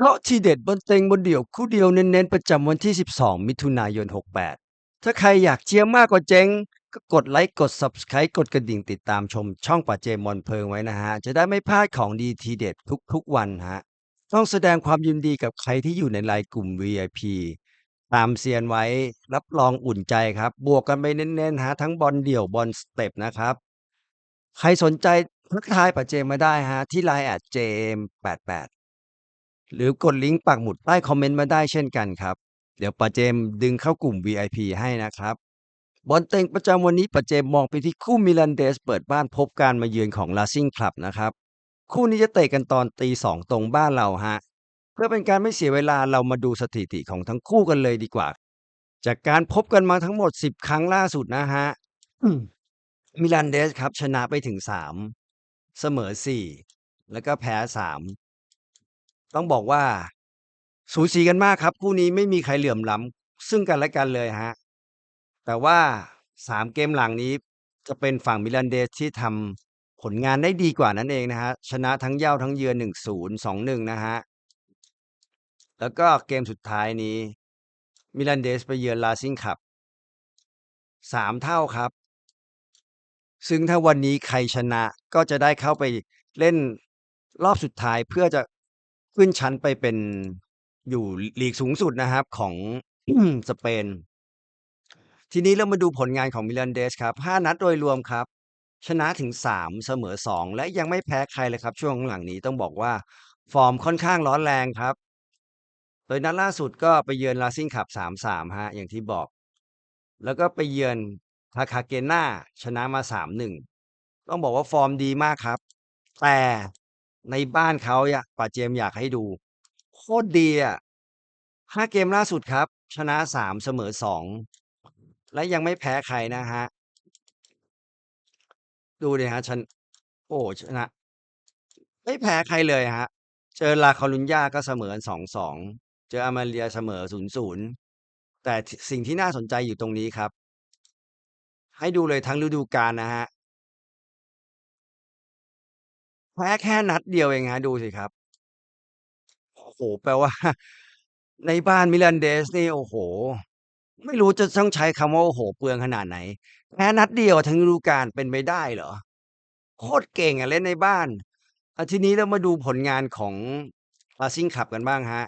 เพราะทีเด็ดบนเต็งบนเดี่ยวคู่เดียวเน้นๆประจำวันที่ 12 มิถุนายน 68 ถ้าใครอยากเชียร์มากกว่าเจ๊งก็กดไลค์กด Subscribe กดกระดิ่งติดตามชมช่องป่าเจมอนเพลิงไว้นะฮะ จะได้ไม่พลาดของดีทีเด็ดทุกๆวันฮะ ต้องแสดงความยินดีกับใครที่อยู่ในไลน์กลุ่ม VIP ตามเซียนไว้รับรองอุ่นใจครับ บวกกันไปเน้นๆฮะทั้งบอลเดี่ยวบอลสเต็ปนะครับ ใครสนใจทักทายป่าเจมมาได้ฮะ ที่ไลน์แอด JM88 หรือกดลิงก์ปักหมุดใต้คอมเมนต์มาได้เช่นกันครับ เดี๋ยวป่าเจมดึงเข้ากลุ่ม VIP ให้นะครับ บอลเต็งประจำวันนี้ป่าเจมมองไปที่คู่มิลันเดสเปิดบ้านพบการมาเยือนของลาซิงคลับนะครับ คู่นี้จะเตะกันตอนตีสองตรงบ้านเราฮะ เพื่อเป็นการไม่เสียเวลาเรามาดูสถิติของทั้งคู่กันเลยดีกว่า จากการพบกันมาทั้งหมด 10 ครั้งล่าสุดนะฮะมิลันเดสครับชนะไปถึง 3 เสมอ 4 แล้วก็แพ้ 3 ต้องบอกว่า สูสีกันมากครับ คู่นี้ไม่มีใครเหลื่อมล้ำซึ่งกันและกันเลยฮะ แต่ว่า3เกมหลังนี้จะเป็นฝั่งมิลันเดสที่ทำผลงานได้ดีกว่านั่นเองนะฮะ ชนะทั้งเย่าทั้งเยือน1-0 2-1นะฮะ แล้วก็เกมสุดท้ายนี้ มิลันเดสไปเยือนลาซิงคับ3เท่าครับ ซึ่งถ้าวันนี้ใครชนะก็จะได้เข้าไปเล่นรอบสุดท้ายเพื่อจะ ขึ้นชั้นไปเป็นอยู่ลีกสูงสุดนะครับของสเปน ทีนี้เรามาดูผลงานของมิลันเดสครับ5นัดโดยรวมครับ ชนะถึง3เสมอ2และยังไม่แพ้ใครเลยครับ ช่วงหลังนี้ต้องบอกว่า ฟอร์มค่อนข้างร้อนแรงครับ โดยนัดล่าสุดก็ไปเยือนลาซิงคับ3-3ฮะอย่างที่บอก แล้วก็ไปเยือนทาคาเกน่าชนะมา3-1ต้องบอกว่าฟอร์มดีมากครับ แต่ ในบ้านเขาอะป่าเจมอยากให้ดู โคตรดีอะห้าเกมล่าสุดครับ ชนะ3เสมอ2และยังไม่แพ้ใครนะฮะ ดูดิฮะฉันโอ้ชนะ ไม่แพ้ใครเลยฮะ เจอลาคอลุญญาก็เสมอ2-2เจออามาเลียเสมอ0-0แต่สิ่งที่น่าสนใจอยู่ตรงนี้ครับ ให้ดูเลยทั้งฤดูกาลนะฮะ แพ้แค่นัดเดียวเองฮะดูสิครับ โอ้โฮ แปลว่า ในบ้านมิลันเดสนี่ โอ้โฮ ไม่รู้จะต้องใช้คำว่า โอ้โฮ เปลืองขนาดไหน แพ้นัดเดียวทั้งฤดูกาล เป็นไปได้เหรอ?โคตรเก่งอะ เล่นในบ้านอาทีนี้เรามาดูผลงานของลาซิงคับกันบ้างครับ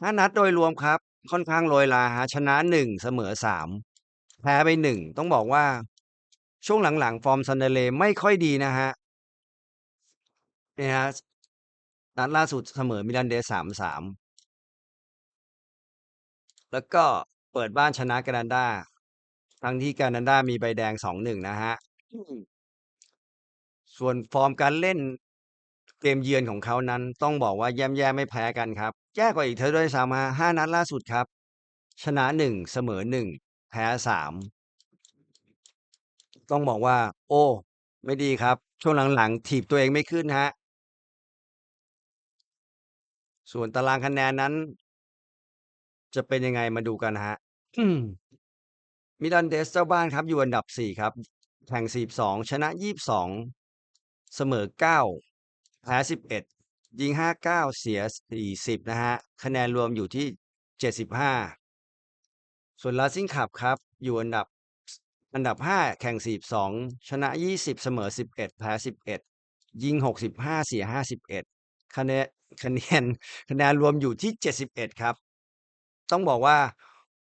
5 นัดโดยรวมครับ ค่อนข้างโรยราครับ ชนะ 1 เสมอ 3 แพ้ไป 1 ต้องบอกว่า ช่วงหลัง ๆ ฟอร์มซันเดอเลย์ไม่ค่อยดีนะครับ เนี่ยครับนัดล่าสุดเสมอมิลันเดส3-3แล้วก็เปิดบ้านชนะแคนาดาทั้งที่แคนาดามีใบแดง2-1นะครับอืมส่วนฟอร์มการเล่นเกมเยือนของเขานั้น ต้องบอกว่าแย่ๆไม่แพ้กันครับแย่กว่าอีกเสียด้วยซ้ำครับ5นัดล่าสุดครับ ชนะ1เสมอ1แพ้3ต้องบอกว่า โอ้ ไม่ดีครับ ช่วงหลังๆถีบตัวเองไม่ขึ้นครับ ส่วนตารางคะแนนนั้น จะเป็นยังไงมาดูกันนะฮะมิลันเดสเจ้าบ้านครับ อยู่อันดับสี่ครับแข่งสี่สองชนะยี่สองเสมอเก้าแพ้สิบเอ็ดยิงห้าเก้าเสียสี่สิบนะฮะ คะแนนรวมอยู่ที่เจ็ดสิบห้าส่วนลาซิงขับครับ อยู่อันดับอันดับห้าแข่งสี่สองชนะยี่สิบเสมอสิบเอ็ดแพ้สิบเอ็ดยิงหกสิบห้าเสียห้าสิบเอ็ดคะแนน คะแนนคะแนนรวมอยู่ที่ 71 ครับ ต้องบอกว่า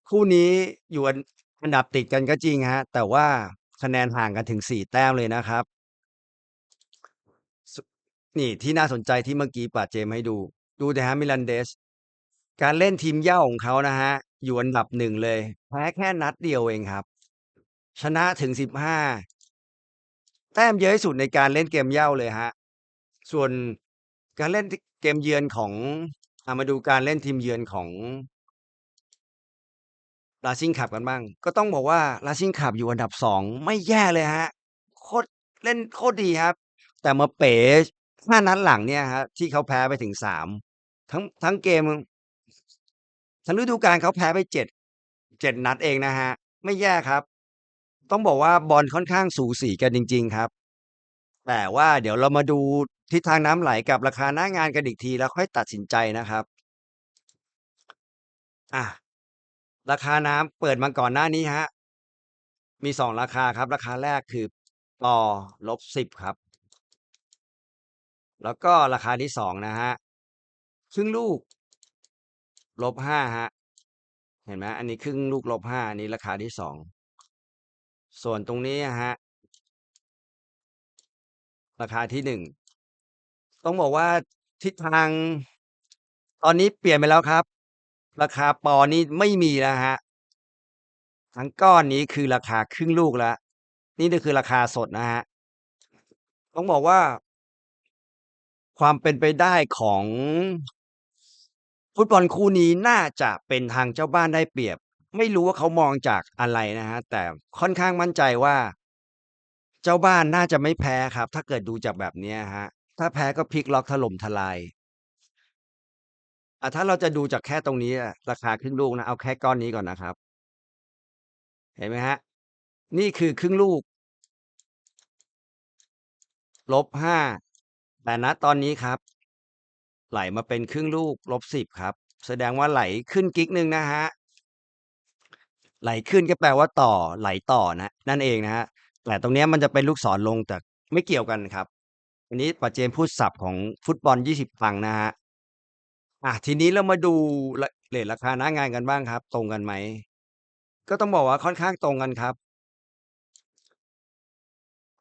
คู่นี้อยู่อันดับติดกันก็จริงครับแต่ว่าคะแนนห่างกันถึง 4 แต้มเลยนะครับ นี่ที่น่าสนใจที่เมื่อกี้ป่าเจมให้ดู ดูสิครับมิลันเดส การเล่นทีมเย้าของเขานะครับอยู่อันดับ1เลย แพ้แค่นัดเดียวเองครับ ชนะถึง 15 แต้มเยอะที่สุดในการเล่นเกมเย้าเลยครับส่วน การเล่นเกมเยือนของอามาดูการเล่นทีมเยือนของลาซิงคับกันบ้าง ก็ต้องบอกว่าลาซิงคับอยู่อันดับ2ไม่แย่เลยครับโคตรเล่นโคตรดีครับ แต่มาเป๋5นัดหลังเนี่ยครับที่เขาแพ้ไปถึง3ทั้งทั้งเกม ทั้งฤดูกาลเขาแพ้ไป7 7นัดเองนะครับไม่แย่ครับ ต้องบอกว่าบอลค่อนข้างสูสีกันจริง ๆครับ แต่ว่าเดี๋ยวเรามาดู ทิศทางน้ำไหลกับราคาหน้างานกันอีกทีแล้วค่อยตัดสินใจนะครับอะราคาน้ำเปิดมาก่อนหน้านี้ครับมี2ราคาครับ ราคาแรกคือปอ -10 ครับ แล้วก็ราคาที่2นะครับครึ่งลูก -5 ครับเห็นไหมอันนี้ครึ่งลูก -5 อันนี้ราคาที่2ส่วนตรงนี้อะครับราคาที่1 ต้องบอกว่าทิศทาง ตอนนี้เปลี่ยนไปแล้วครับ ราคาปอนี่ไม่มีแล้วครับทั้งก้อนนี้คือราคาครึ่งลูกแล้วนี่ก็คือราคาสดนะครับต้องบอกว่า ความเป็นไปได้ของฟุตบอลคู่นี้น่าจะเป็นทางเจ้าบ้านได้เปรียบ ไม่รู้ว่าเขามองจากอะไรนะครับแต่ค่อนข้างมั่นใจว่า เจ้าบ้านน่าจะไม่แพ้ครับ ถ้าเกิดดูจากแบบนี้ยครับ ถ้าแพ้ก็พลิกล็อกถล่มทลายอ่าถ้าเราจะดูจากแค่ตรงนี้อะราคาครึ่งลูกนะ เอาแค่ก้อนนี้ก่อนนะครับ เห็นไหมครับนี่คือครึ่งลูก -5 แต่ณตอนนี้ครับ ไหลมาเป็นครึ่งลูก -10 ครับ แสดงว่าไหลขึ้นกิ๊กหนึ่งนะครับไหลขึ้นก็แปลว่าต่อ ไหลต่อนะ นั่นเองนะครับแต่ตรงนี้มันจะเป็นลูกศรลงแต่ไม่เกี่ยวกันครับันนี้ป๋าเจมพูดศัพท์ของฟุตบอล 20 ตังค์นะครับอ่าทีนี้เรามาดูระเรตราคาหน้างานกันบ้างครับ ตรงกันไหม?ก็ต้องบอกว่าค่อนข้างตรงกันครับ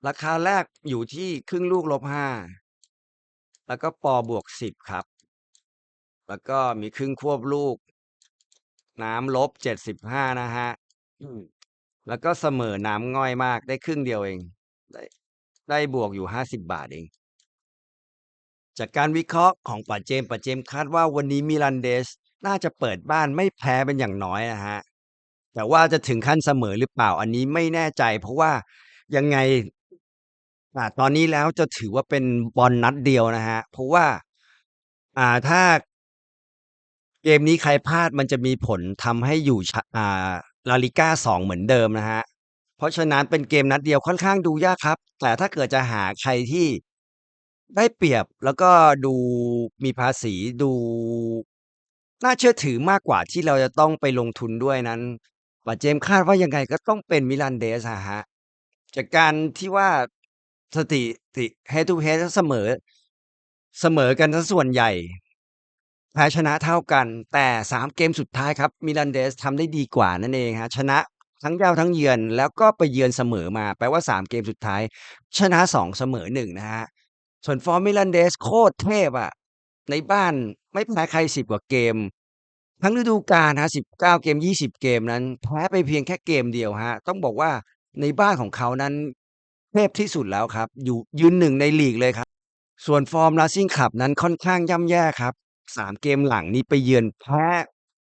ราคาแรกอยู่ที่ครึ่งลูก -5 แล้วก็ปอ +10 ครับ แล้วก็มีครึ่งควบลูก น้ำ -75 นะครับอืมแล้วก็เสมอน้ำง่อยมากได้ครึ่งเดียวเอง ได้ได้บวกอยู่50บาทเอง จากการวิเคราะห์ของป๋าเจมส์ป๋าเจมส์คาดว่าวันนี้ Mirandes น่าจะเปิดบ้านไม่แพ้เป็นอย่างน้อยนะครับแต่ว่าจะถึงขั้นเสมอหรือเปล่าอันนี้ไม่แน่ใจ เพราะว่ายังไงอ่าตอนนี้แล้วจะถือว่าเป็นบอลนัดเดียวนะครับเพราะว่าอ่าถ้าเกมนี้ใครพลาดมันจะมีผลทำให้อยู่ชอ่า La Liga 2เหมือนเดิมนะครับเพราะฉะนั้นเป็นเกมนัดเดียวค่อนข้างดูยากครับ แต่ถ้าเกิดจะหาใครที่ ได้เปรียบแล้วก็ดูมีภาษีดูน่าเชื่อถือมากกว่าที่เราจะต้องไปลงทุนด้วยนั้นป๋าเจมคาดว่ายังไงก็ต้องเป็น Mirandes อะจากการที่ว่าสถิติ Head to Head เสมอ เสมอกันเสียส่วนใหญ่แพ้ชนะเท่ากัน แต่3เกมสุดท้ายครับ Mirandes ทำได้ดีกว่านั่นเองครับชนะทั้งเย้าทั้งเยือนแล้วก็ไปเยือนเสมอมา แปลว่า3เกมสุดท้าย ชนะ2เสมอ1นะครับ ส่วนฟอร์ม Mirandes โคตรเทพอะในบ้านไม่แพ้ใคร10กว่าเกม ทั้งฤดูกาลครับ19เกม20เกมนั้น แพ้ไปเพียงแค่เกมเดียวครับต้องบอกว่าในบ้านของเขานั้นเทพที่สุดแล้วครับ อยู่ยืน1ในลีกเลยครับ ส่วนฟอร์ม Racing Club นั้นค่อนข้างย่ำแย่ครับ3เกมหลังนี้ไปเยือนแพ้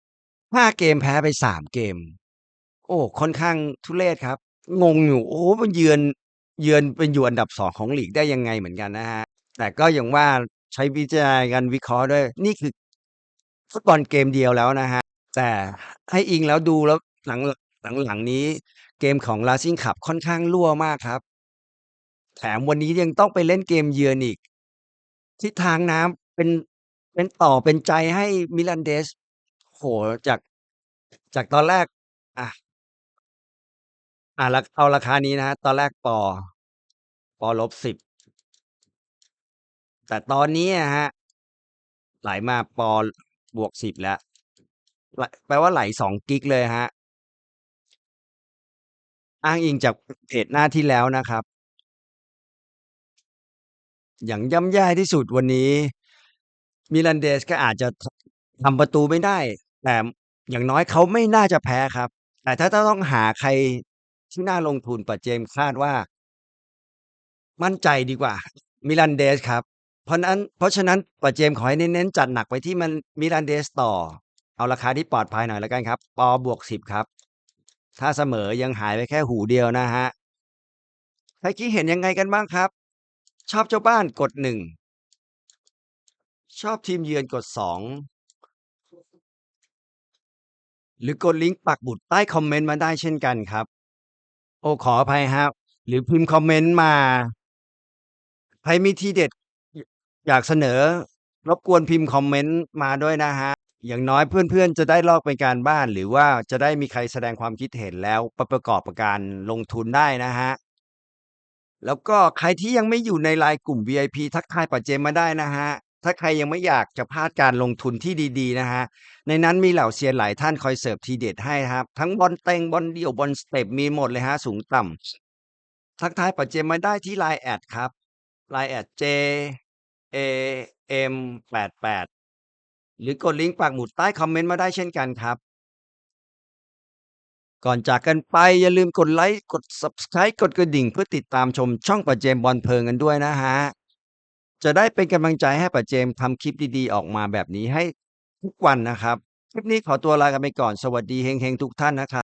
5เกมแพ้ไป3เกม โอ้ค่อนข้างทุเรศครับ งงอยู่โอ้มันเยือน เยือนเป็นอยู่อันดับ2ของลีกได้ยังไงเหมือนกันนะครับแต่ก็อย่างว่าใช้วิจารณญาณในการวิเคราะห์ด้วย นี่คือฟุตบอลเกมเดียวแล้วนะครับแต่ให้อิงแล้วดูแล้วหลังหลังๆนี้ เกมของ Racing Club ค่อนข้างรั่วมากครับ แถมวันนี้ยังต้องไปเล่นเกมเยือนอีก ทิศทางน้ำเป็นเป็นต่อเป็นใจให้ Mirandes โอ้โฮจากจากตอนแรก อะ อ่า รา เอาราคานี้นะ ตอนแรกปอปอ -10 แต่ตอนนี้อะครับ ไหลมาปอ +10 แล้ว ไหล แปลว่าไหล 2 กิ๊กเลยครับ อ้างอิงจาก เพจหน้าที่แล้วนะครับ อย่างย่ำแย่ที่สุดวันนี้ Mirandes ก็อาจจะ ท ทำประตูไม่ได้ แต่อย่างน้อยเขาไม่น่าจะแพ้ครับ แต่ถ้าถ้าต้องหาใคร ที่น่าลงทุนป๋าเจมคาดว่า มั่นใจดีกว่า Mirandes ครับ เพราะนั้น เพราะฉะนั้นป๋าเจมขอให้เน้นๆจัดหนักไปที่มัน Mirandes ต่อ เอาราคาที่ปลอดภัยหน่อยแล้วกันครับ ปอ +10 ครับ ถ้าเสมอยังหายไปแค่หูเดียวนะครับใครคิดเห็นยังไงกันบ้างครับ?ชอบเจ้าบ้านกด1ชอบทีมเยือนกด2หรือกดลิงก์ปักหมุดใต้คอมเมนต์มาได้เช่นกันครับ โอ้ขออภัยครับ หรือพิมพ์คอมเมนต์มา ใครมีทีเด็ด อยากเสนอ รบกวนพิมพ์คอมเมนต์มาด้วยนะครับอย่างน้อยเพื่อนๆ จะได้ลอกเป็นการบ้าน หรือว่าจะได้มีใครแสดงความคิดเห็นแล้วไปประกอบกับการลงทุนได้นะครับแล้วก็ใครที่ยังไม่อยู่ใน LINE กลุ่ม VIP ทักทายป๋าเจมมาได้นะครับ ถ้าใครยังไม่อยากจะพลาดการลงทุนที่ดีๆนะครับในนั้นมีเหล่าเซียนหลายท่านคอยเสิร์ฟทีเด็ดให้ครับ ทั้งบอลเต็งบอลเดี่ยวบอลสเต็ปมีหมดเลยครับสูงต่ำทักทายป๋าเจมมาได้ที่ LINE แอดครับ LINE แอด JAM88 หรือกดลิงก์ปักหมุดใต้คอมเมนต์มาได้เช่นกันครับ ก่อนจากกันไปอย่าลืมกดไลก์กด Subscribe กดกระดิ่งเพื่อติดตามชมช่องป๋าเจมบอลเพลินกันด้วยนะครับ จะได้เป็นกำลังใจให้ป้าเจมส์ทำคลิปดีๆ ออกมาแบบนี้ให้ทุกวันนะครับ คลิปนี้ขอตัวลากันไปก่อนสวัสดีเฮงๆทุกท่านนะครับ